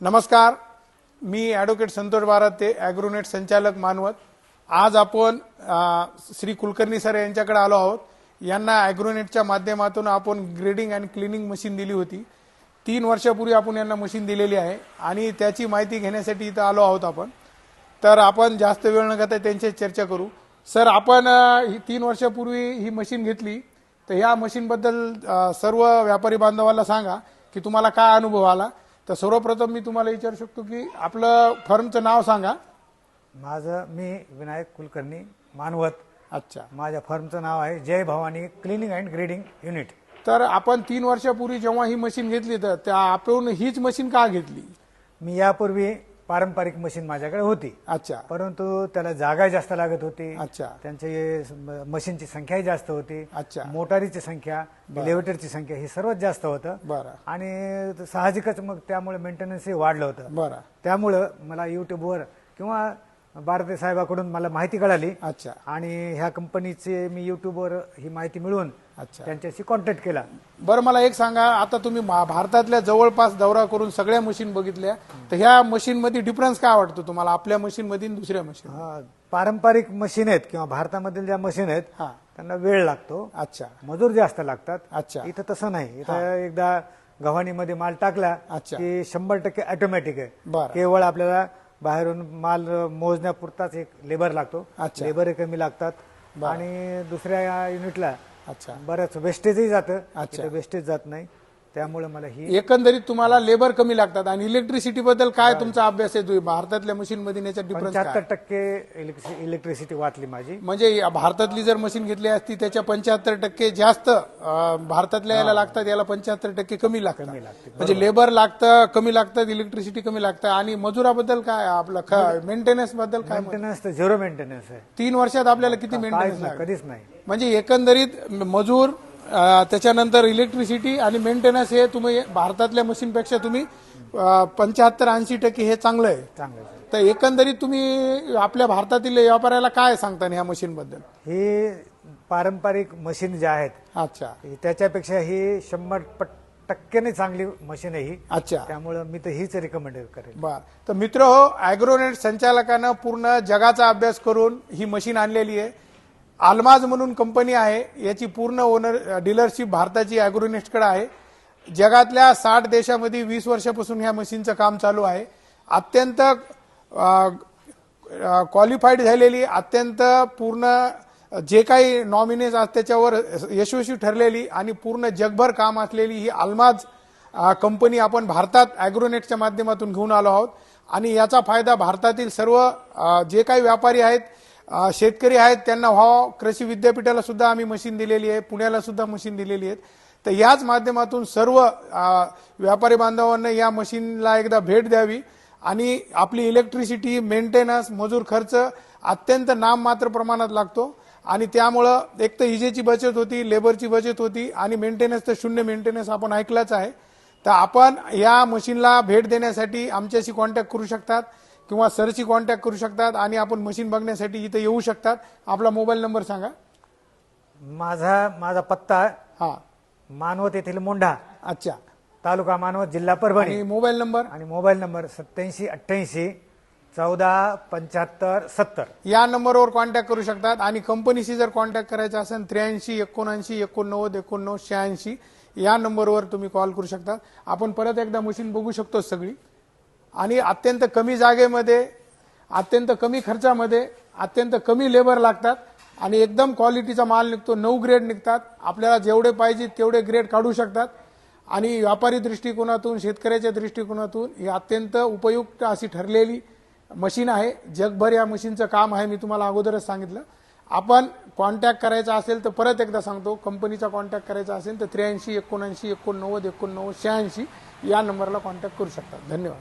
नमस्कार. मी ॲडव्होकेट संतोष बारात ते ॲग्रोनेट संचालक मानवत. आज आपण श्री कुलकर्णी सर यांच्याकडे आलो आहोत. यांना ॲग्रोनेटच्या माध्यमातून आपण ग्रेडिंग अँड क्लिनिंग मशीन दिली होती. तीन वर्षापूर्वी आपण यांना मशीन दिलेली आहे आणि त्याची माहिती घेण्यासाठी इथं आलो आहोत आपण. तर आपण जास्त वेळ न घेता त्यांच्या चर्चा करू. सर आपण ही तीन वर्षापूर्वी ही मशीन घेतली. तर ह्या मशीनबद्दल सर्व व्यापारी बांधवाला सांगा की तुम्हाला काय अनुभव आला. तर सर्वप्रथम मी तुम्हाला विचारू शकतो की आपलं फर्मचं नाव सांगा. माझं मी विनायक कुलकर्णी मानवत. अच्छा. माझ्या फर्मचं नाव आहे Jai Bhavani cleaning and grading unit. तर आपण तीन वर्षापूर्वी जेव्हा ही मशीन घेतली तर त्या आपण हीच मशीन का घेतली? मी यापूर्वी पारंपरिक मशीन माझ्याकडे होती. अच्छा. परंतु त्याला जागा जास्त लागत होती. अच्छा. त्यांचे मशीनची संख्याही जास्त होती. अच्छा. मोटारीची संख्या इलेव्हेटरची संख्या ही सर्वात जास्त होतं. बरं. आणि साहजिकच मग त्यामुळे मेंटेनन्सही वाढलं होतं. बरं. त्यामुळं मला युट्यूबवर किंवा भारती साहेबाकडून मला माहिती कळाली. अच्छा. आणि ह्या कंपनीचे मी युट्यूबवर ही माहिती मिळवून अच्छा. त्यांच्याशी कॉन्टॅक्ट केला. बरं मला एक सांगा आता तुम्ही मा- भारतातल्या जवळपास दौरा करून सगळ्या मशीन बघितल्या तर ह्या मशीन मध्ये डिफरन्स काय वाटतो तुम्हाला? आपल्या मशीन मध्ये आणि दुसऱ्या मशीन हा, पारंपरिक मशीन आहेत किंवा भारतामधील ज्या मशीन आहेत हा. त्यांना वेळ लागतो. अच्छा. मजूर जास्त लागतात. अच्छा. इथं तसं नाही. इथं एकदा गव्हाणीमध्ये माल टाकला अच्छा. की शंभर टक्के ऑटोमॅटिक आहे. बरं. केवळ आपल्याला बाहेरून माल मोजण्यापुरताच एक लेबर लागतो. अच्छा. लेबर कमी लागतात. आणि दुसऱ्या युनिटला अच्छा. बरंच वेस्टेजही जातं. अच्छा. वेस्टेज जात नाही. त्यामुळे मला ही एकंदरीत तुम्हाला लेबर कमी लागतात. आणि इलेक्ट्रिसिटी बद्दल काय तुमचा अभ्यास आहे? तुम्ही भारतातल्या मशीन मध्ये याच्यात डिफरन्स पंच्याहत्तर काय टक्के इलेक्ट्रिसिटी वाचली माझी. म्हणजे या भारतातली जर मशीन घेतली असती त्याच्या पंच्याहत्तर टक्के जास्त अं, भारतातल्या याला लागतात याला पंच्याहत्तर टक्के कमी लागतात. लागते. म्हणजे लेबर लागतं कमी लागतात इलेक्ट्रिसिटी कमी लागतं. आणि मजुराबद्दल काय? आपलं मेंटेनन्सबद्दल काय मत? मेंटेनन्स तर झिरो मेंटेनन्स आहे. तीन वर्षात आपल्याला किती काहीच मेंटेनन्स नाही कधीच नाही. म्हणजे एकंदरीत मजूर त्याच्यानंतर इलेक्ट्रिसिटी आणि मेंटेनन्स हे तुम्ही भारतातल्या मशीनपेक्षा तुम्ही पंच्याहत्तर ऐंशी टक्के हे चांगलं आहे. चांगलं. तर एकंदरीत तुम्ही आपल्या भारतातील व्यापाऱ्याला काय सांगता ह्या मशीन बद्दल ही पारंपरिक मशीन ज्या आहेत अच्छा. त्याच्यापेक्षा ही शंभर पट- टक्क्याने चांगली मशीन आहे ही. अच्छा. त्यामुळं मी तर हीच रिकमेंड करेन. बर. तर मित्र हो अॅग्रोनेट संचालकानं पूर्ण जगाचा अभ्यास करून ही मशीन आणलेली आहे. आल्माज म्हणून कंपनी आहे याची पूर्ण ओनर डीलरशिप भारताची अॅग्रोनेटकडे आहे. जगातल्या साठ देशामध्ये वीस वर्षापासून ह्या मशीनचं काम चालू आहे. अत्यंत क्वालिफाईड झालेली अत्यंत पूर्ण जे काही नॉमिनेज आहेत त्याच्यावर यशस्वी ठरलेली आणि पूर्ण जगभर काम असलेली ही अल्माज कंपनी आपण भारतात अॅग्रोनेटच्या माध्यमातून घेऊन आलो आहोत. आणि याचा फायदा भारतातील सर्व जे काही व्यापारी आहेत शेतकरी आहेत त्यांना व्हावं. कृषी विद्यापीठाला सुद्धा आम्ही मशीन दिलेली आहे पुण्याला सुद्धा मशीन दिलेली आहेत. तर याच माध्यमातून सर्व व्यापारी बांधवांना या मशीनला एकदा भेट द्यावी आणि आपली इलेक्ट्रिसिटी मेंटेनन्स मजूर खर्च अत्यंत नाममात्र प्रमाणात लागतो. आणि त्यामुळं एक तर इजेची बचत होती लेबरची बचत होती आणि मेंटेनन्स तर शून्य मेंटेनन्स आपण ऐकलंच आहे. तर आपण या मशीनला भेट देण्यासाठी आमच्याशी कॉन्टॅक्ट करू शकतात. किंवा सरशी कॉन्टॅक्ट करू शकतात आणि आपण मशीन बघण्यासाठी इथं येऊ शकतात. आपला मोबाईल नंबर सांगा. माझा माझा पत्ता हा. मानवत येथील मोंढा अच्छा. तालुका मानवत जिल्हा परभणी. आणि मोबाईल नंबर आणि मोबाईल नंबर सत्याऐंशी अठ्ठ्याऐंशी चौदा पंच्याहत्तर सत्तर. या नंबरवर कॉन्टॅक्ट करू शकतात. आणि कंपनीशी जर कॉन्टॅक्ट करायचा असेल त्र्याऐंशी एकोणऐंशी एकोणनव्वद एकोणनव्वद शहाऐंशी या नंबरवर तुम्ही कॉल करू शकता आपण परत एकदा मशीन बघू शकतो सगळी. आणि अत्यंत कमी जागेमध्ये अत्यंत कमी खर्चामध्ये अत्यंत कमी लेबर लागतात आणि एकदम क्वालिटीचा माल निघतो नऊ ग्रेड निघतात. आपल्याला जेवढे पाहिजे तेवढे ग्रेड काढू शकतात. आणि व्यापारी दृष्टिकोनातून शेतकऱ्याच्या दृष्टिकोनातून ही अत्यंत उपयुक्त अशी ठरलेली मशीन आहे. जगभर या मशीनचं काम आहे मी तुम्हाला अगोदरच सांगितलं. आपण कॉन्टॅक्ट करायचा असेल तर परत एकदा सांगतो. कंपनीचा कॉन्टॅक्ट करायचा असेल तर त्र्याऐंशी एकोणऐंशी एकोणनव्वद एकोणनव्वद शहाऐंशी या नंबरला कॉन्टॅक्ट करू शकतात धन्यवाद.